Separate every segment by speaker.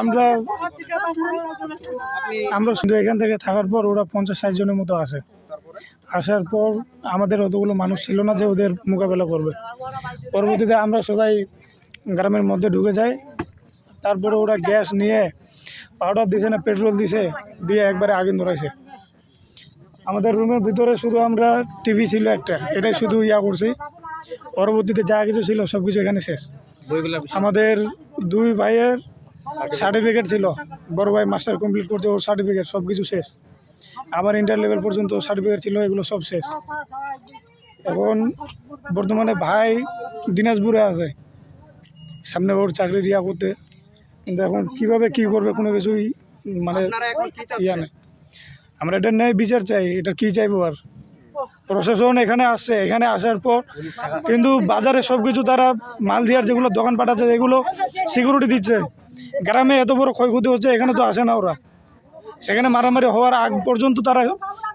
Speaker 1: আমরা আমরা শুধু এখান থেকে থাকার পর ওরা পঞ্চাশ ষাট জনের মতো আসে। আসার পর আমাদের অতগুলো মানুষ ছিল না যে ওদের মোকাবেলা করবে। পরবর্তীতে আমরা সবাই গ্রামের মধ্যে ঢুকে যাই। তারপরে ওরা গ্যাস নিয়ে পাউডার দিছে না পেট্রোল দিছে দিয়ে একবারে আগুন ধরাইছে। আমাদের রুমের ভিতরে শুধু আমরা টিভি ছিল একটা এটাই শুধু ইয়া করছি। পরবর্তীতে যা কিছু ছিল সব কিছু এখানে শেষ। আমাদের দুই ভাইয়ের সার্টিফিকেট ছিল। বড় ভাই মাস্টার কমপ্লিট করছে ওর সার্টিফিকেট সব কিছু শেষ। আবার ইন্টার লেভেল পর্যন্ত সার্টিফিকেট ছিল এগুলো সব শেষ। এখন বর্তমানে ভাই দিনাজপুরে আছে। সামনে ওর চাকরি ইয়া করতে। কিন্তু এখন কীভাবে কি করবে কোনো কিছুই মানে ইয়া নেই। আমরা এটা নেই বিচার চাই এটা কি চাইব আর? প্রশাসন এখানে আসছে এখানে আসার পর কিন্তু বাজারে সব কিছু তারা মাল দেওয়ার যেগুলো দোকান পাঠাচ্ছে এগুলো সিকিউরিটি দিচ্ছে। গ্রামে এত বড় ক্ষয়ক্ষতি হচ্ছে, এখানে তো আসে না ওরা। সেখানে মারামারি হওয়ার আগ পর্যন্ত তারা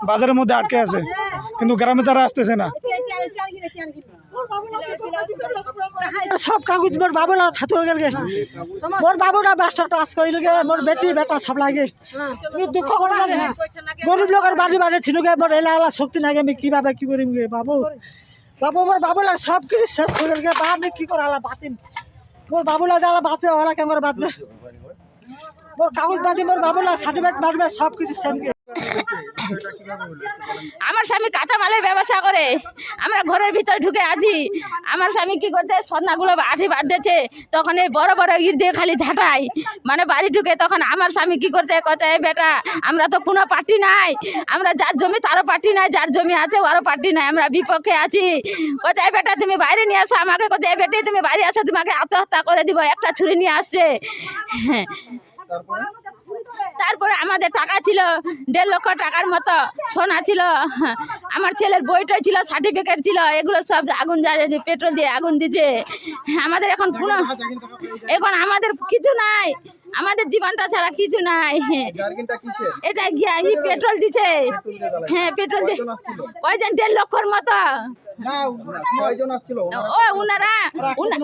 Speaker 1: বাজারের মধ্যে আটকে আছে, কিন্তু গ্রামে তারা আসতেছে না।
Speaker 2: সব কাগজ মোর বাবুলা থাতো গেলগে। মোর বাবুরা মাস্টার পাস করিল গে মোর বেটি বেটা সব লাগে। আমি দুঃখ করে লাগে গরিব লোকের বাড়ি বাড়ি ছিল গে মোর এলা এলা শক্তি নাই আমি কীভাবে কি করিম গে, বাবু? বাবু, মোর বাবুলার সব কিছু শেষ হয়ে গেল গে বা আমি কি করে আলা বাতিম। মোর বাবুলা দালা বাপে, ওরা কেমন বাতবে মোর কাগজ বাদি মোর বাবুলা সার্টিফিকেট মারবে সব কিছু সেন্ড
Speaker 3: আমার স্বামী কাঁচামালের ব্যবসা করে। আমরা ঘরের ভিতরে ঢুকে আছি। আমার স্বামী কি করতে সন্নাগুলো আঠি বাদ দিয়েছে তখন এই বড় বড় ইট দিয়ে খালি ঝাঁটাই মানে বাড়ি ঢুকে তখন আমার স্বামী কি করতে কচায় বেটা আমরা তো কোনো পার্টি নাই। আমরা যার জমি তারও পার্টি নাই যার জমি আছে ওরও পার্টি নাই। আমরা বিপক্ষে আছি। কোথায় বেটা তুমি বাইরে নিয়ে আসো আমাকে। কোথায় বেটে তুমি বাইরে আসো তোমাকে আত্মহত্যা করে দিব। একটা ছুরি নিয়ে আসছে। হ্যাঁ
Speaker 4: তারপরে
Speaker 3: আমাদের টাকা ছিল দেড় লক্ষ টাকার মতো সোনা ছিল। আমার ছেলের বইটা ছিল সার্টিফিকেট ছিল, এগুলো সব আগুন জ্বালিয়ে পেট্রোল দিয়ে আগুন দিছে আমাদের এখন কোনো এখন আমাদের কিছু নাই। আমাদের জীবনটা ছাড়া কিছু নাই। এটা গিয়া পেট্রোল দিছে। হ্যাঁ পেট্রোল দিয়ে।
Speaker 4: কয়জন
Speaker 3: দেড় লক্ষর মতো? ও উনারা। উনা-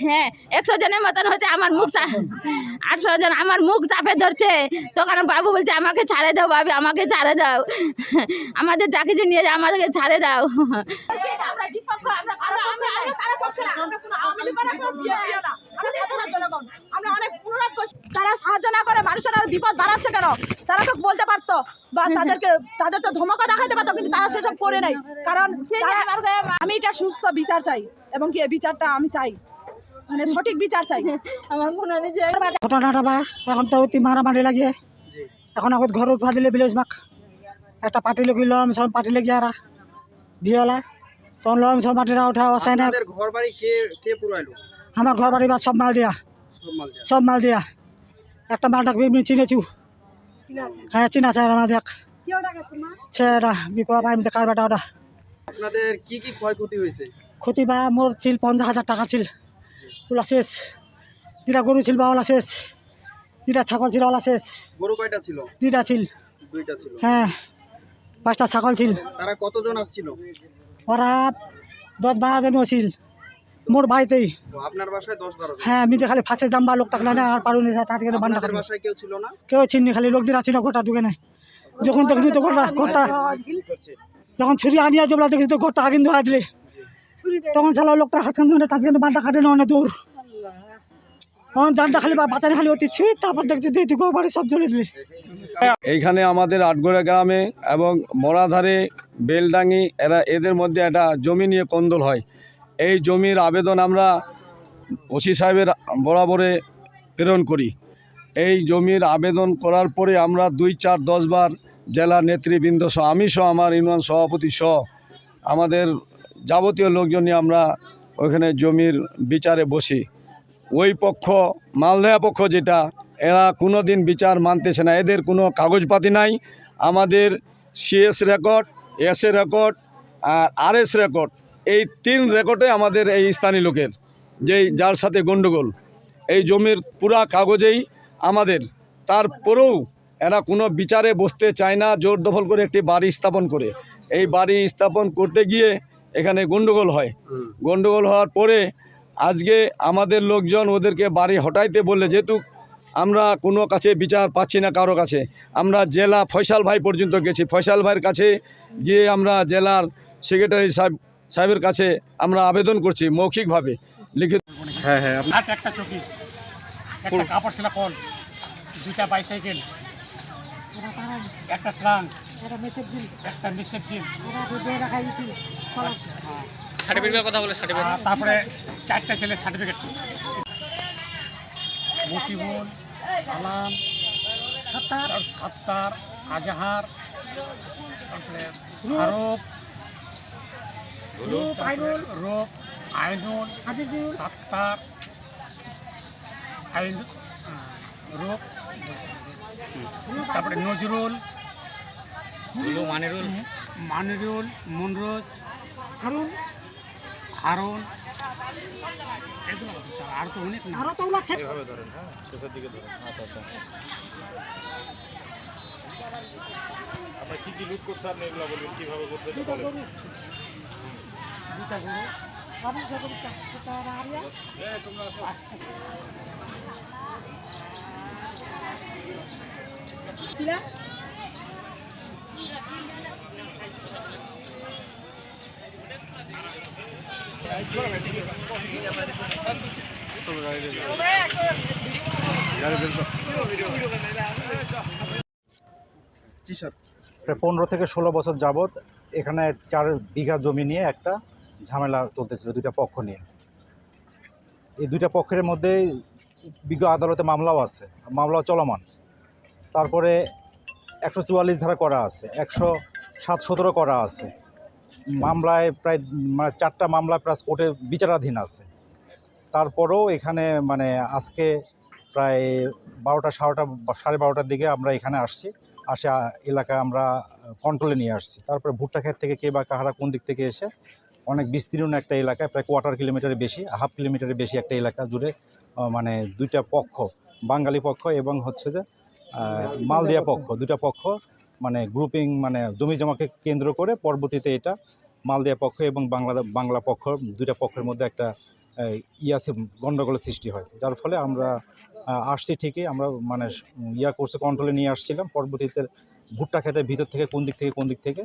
Speaker 3: হ্যাঁ একশো জনের মতন হচ্ছে আমার মুখ আটশো জন আমার মুখ চাপে ধরছে। তখন বাবু বলছে আমাকে ছাড়ে দাও বাবু আমাকে ছাড়ে দাও। আমাদের যা কিছু নিয়ে আমাদেরকে ছাড়ে দাও।
Speaker 5: আমরা অনেক অনুরোধ করছি। তারা সাহায্য না করে মানুষের আরও বিপদ বাড়াচ্ছে কেন? তারা তো বলতে পারতো বা তাদেরকে তাদের তো ধমকও দেখাতে পারতো কিন্তু তারা সেসব করে নাই। কারণ আমি এটা সুস্থ বিচার চাই এবং কি এই বিচারটা আমি চাই। মানে সঠিক বিচার চাই।
Speaker 3: আমার মনে হয় যে
Speaker 2: ঘটনাটা বা এখন তো অতি মারামারি লাগে। এখন আগত ঘর উঠা দিলে বিলেজ মাক। একটা পার্টি লোক লম সব পার্টি লেগে আর বিয়লা তখন লম সব মাটিরা উঠা অসায় না
Speaker 4: ঘর বাড়ি কে কে পুরাইলো?
Speaker 2: আমার ঘর বাড়ি বা সব মাল দিয়া
Speaker 4: সব মাল দেয়া।
Speaker 2: সব মাল একটা মালটাকে এমনি চিনেছু? হ্যাঁ চিনা আছে আমার দেখ। সে এটা বিকোয়া পাই কার বেটা ওটা?
Speaker 4: আপনাদের কি কি ক্ষয়ক্ষতি হয়েছে?
Speaker 2: ক্ষতি বা মোর ছিল পঞ্চাশ হাজার টাকা ছিল। ওলা শেষ। দুটা গরু ছিল বা ওলা শেষ। দুটা ছাগল ছিল ওলা শেষ।
Speaker 4: গরু কয়টা ছিল?
Speaker 2: দুইটা ছিল।
Speaker 4: দুইটা ছিল।
Speaker 2: হ্যাঁ পাঁচটা ছাগল ছিল।
Speaker 4: তারা কতজন আসছিল?
Speaker 2: ওরা দশ বারো জন ছিল মোর বাড়িতেই
Speaker 4: আপনার বাসায় দশ বারো
Speaker 2: হ্যাঁ আমি তো খালি ফাঁসে জাম্বা লোক থাকলে না আর পারুনি টাটকে বান্ডা খালি।
Speaker 4: কেউ ছিল না?
Speaker 2: কেউ চিনি খালি লোকদের আছে না গোটা ঢুকে নাই যখন দেখছি তো গোটা গোটা। যখন ছুরি আনিয়া জবলা দেখছি তো গোটা আগুন ধোয়া দিলে। তখন সালা লোকটা হাত কান ধরে টাটকে বান্ডা কাটে না অনেক দূর। তখন জানটা খালি বা বাচ্চারা খালি অতি ছুঁই তারপর দেখছি দুই দুটো বাড়ি সব জ্বলে দিলে।
Speaker 6: এইখানে আমাদের আটগোড়া গ্রামে এবং মরাধারে, বেলডাঙ্গি, এরা এদের মধ্যে একটা জমি নিয়ে কন্দল হয়। এই জমির আবেদন আমরা ওসি সাহেবের বরাবরে প্রেরণ করি। এই জমির আবেদন করার পরে আমরা দুই চার দশ বার জেলা নেতৃবৃন্দ সহ, আমি সহ, আমার ইউনিয়ন সভাপতি সহ, আমাদের যাবতীয় লোকজন নিয়ে আমরা ওইখানে জমির বিচারে বসি। ওই পক্ষ মালদেয়া পক্ষ যেটা এরা কোনো দিন বিচার মানতেছে না। এদের কোনো কাগজপাতি নাই। আমাদের CS record S A record R R S record এই তিন রেকর্ডে আমাদের এই স্থানীয় লোকের যেই যার সাথে গণ্ডগোল এই জমির পুরা কাগজেই আমাদের। তারপরেও এরা কোনো বিচারে বসতে চায় না জোর দখল করে একটি বাড়ি স্থাপন করে। এই বাড়ি স্থাপন করতে গিয়ে এখানে গণ্ডগোল হয়। গণ্ডগোল হওয়ার পরে আজকে আমাদের লোকজন ওদেরকে বাড়ি হটাইতে বললে যেহেতু আমরা কোনো কাছে বিচার পাচ্ছি না কারও কাছে। আমরা জেলা ফয়সাল ভাই পর্যন্ত গেছি। ফয়সাল ভাইয়ের কাছে গিয়ে আমরা জেলার সেক্রেটারি সাহেব সাহেবের কাছে আমরা আবেদন করছি মৌখিকভাবে। লিখিত
Speaker 7: হ্যাঁ হ্যাঁ
Speaker 1: একটা চকি। একটা কাপড় সেলা কল। দুইটা বাইসাইকেল একটা ট্রাঙ্ক একটা মিসের জিল
Speaker 7: সার্টিফিকেটের কথা বলে সার্টিফিকেট
Speaker 1: তারপরে চারটা ছেলে সার্টিফিকেট মতিবুল সালাম। সাত্তার সাত্তার আজাহার। তারপরে রূপ রূপ আইনুল। সাত্তার আইন রূপ। তারপরে নজরুল।
Speaker 7: মানিরুল।
Speaker 1: মানিরুল মনরোজ। হারুন। হারুন। এগুলো। আছে আর তো অনেক নাম।
Speaker 7: এভাবে ধরেন হ্যাঁ? শেষের দিকে ধরেন। আচ্ছা আচ্ছা। আপনার কি কি লুট করছে আপনি এগুলো বলবেন? কীভাবে করতে বলেন।
Speaker 1: দুটা গরু।
Speaker 4: জি স্যার
Speaker 8: প্রায় পনেরো থেকে ষোলো বছর যাবৎ এখানে চার বিঘা জমি নিয়ে একটা ঝামেলা চলতেছিল দুইটা পক্ষ নিয়ে। এই দুইটা পক্ষের মধ্যে বিজ্ঞ আদালতে মামলাও আছে মামলা চলমান। তারপরে একশো চুয়াল্লিশ ধারা করা আছে, একশো সাত সতেরো করা আছে। মামলায় প্রায় মানে চারটা মামলা প্লাস কোর্টে বিচারাধীন আছে। তারপরেও এখানে মানে আজকে প্রায় বারোটা সাড়েটা সাড়ে বারোটার দিকে আমরা এখানে আসছি। আসে এলাকা আমরা কন্ট্রোলে নিয়ে আসছি। তারপরে ভুট্টা ক্ষেত থেকে কে বা কাহারা কোন দিক থেকে এসে, অনেক বিস্তীর্ণ একটা এলাকায়, প্রায় কোয়ার্টার কিলোমিটারের বেশি, হাফ কিলোমিটারের বেশি একটা এলাকা জুড়ে মানে দুইটা পক্ষ, বাঙালি পক্ষ এবং হচ্ছে যে মালদিয়া পক্ষ, দুইটা পক্ষ মানে গ্রুপিং মানে জমি জমাকে কেন্দ্র করে পরবর্তীতে এটা মালদিয়া পক্ষ এবং বাংলা বাংলা পক্ষ, দুইটা পক্ষের মধ্যে একটা ইয়াসে গণ্ডগোলের সৃষ্টি হয়। যার ফলে আমরা আসছি ঠিকই, আমরা মানে ইয়া কোর্সে কন্ট্রোলে নিয়ে আসছিলাম। পরবর্তীতে ভুট্টা খেতের ভিতর থেকে, কোন দিক থেকে, কোন দিক থেকে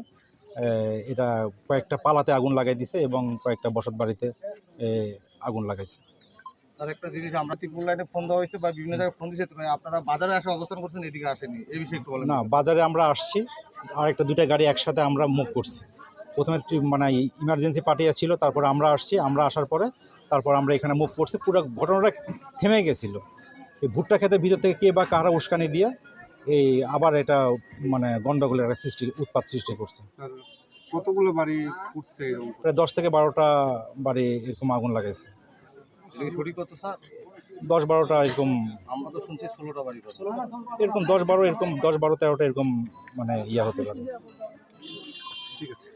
Speaker 8: এটা কয়েকটা পালাতে আগুন লাগাই দিছে এবং কয়েকটা বসত বাড়িতে আগুন লাগাইছে।
Speaker 4: স্যার একটা জিনিস আমরা ত্রিপুল লাইনে ফোন দেওয়া হয়েছে বা বিভিন্ন জায়গায় ফোন দিয়েছে তো আপনারা বাজারে আসে অবস্থান করছেন এদিকে আসেনি এই বিষয়ে একটু বলেন।
Speaker 8: না বাজারে আমরা আসছি আর একটা দুইটা গাড়ি একসাথে আমরা মুভ করছি। প্রথমে মানে ইমার্জেন্সি পার্টি ছিল তারপর আমরা আসছি আমরা আসার পরে তারপর আমরা এখানে মুভ করছি। পুরো ঘটনাটা থেমে গেছিল। এই ভুট্টা ক্ষেতের ভিতর থেকে কে বা কারা উস্কানি দিয়ে এই আবার এটা মানে গন্ডগোলের একটা সৃষ্টি উৎপাত সৃষ্টি করছে।
Speaker 4: কতগুলো বাড়ি এরকম
Speaker 8: প্রায় দশ থেকে বারোটা বাড়ি এরকম আগুন লাগাইছে।
Speaker 4: এদিকে কত স্যার?
Speaker 8: দশ বারোটা এরকম।
Speaker 4: আমরা তো শুনছি ষোলোটা বাড়ি
Speaker 8: এরকম দশ বারো এরকম দশ বারো তেরোটা এরকম মানে ইয়া হতে পারে।
Speaker 4: ঠিক আছে।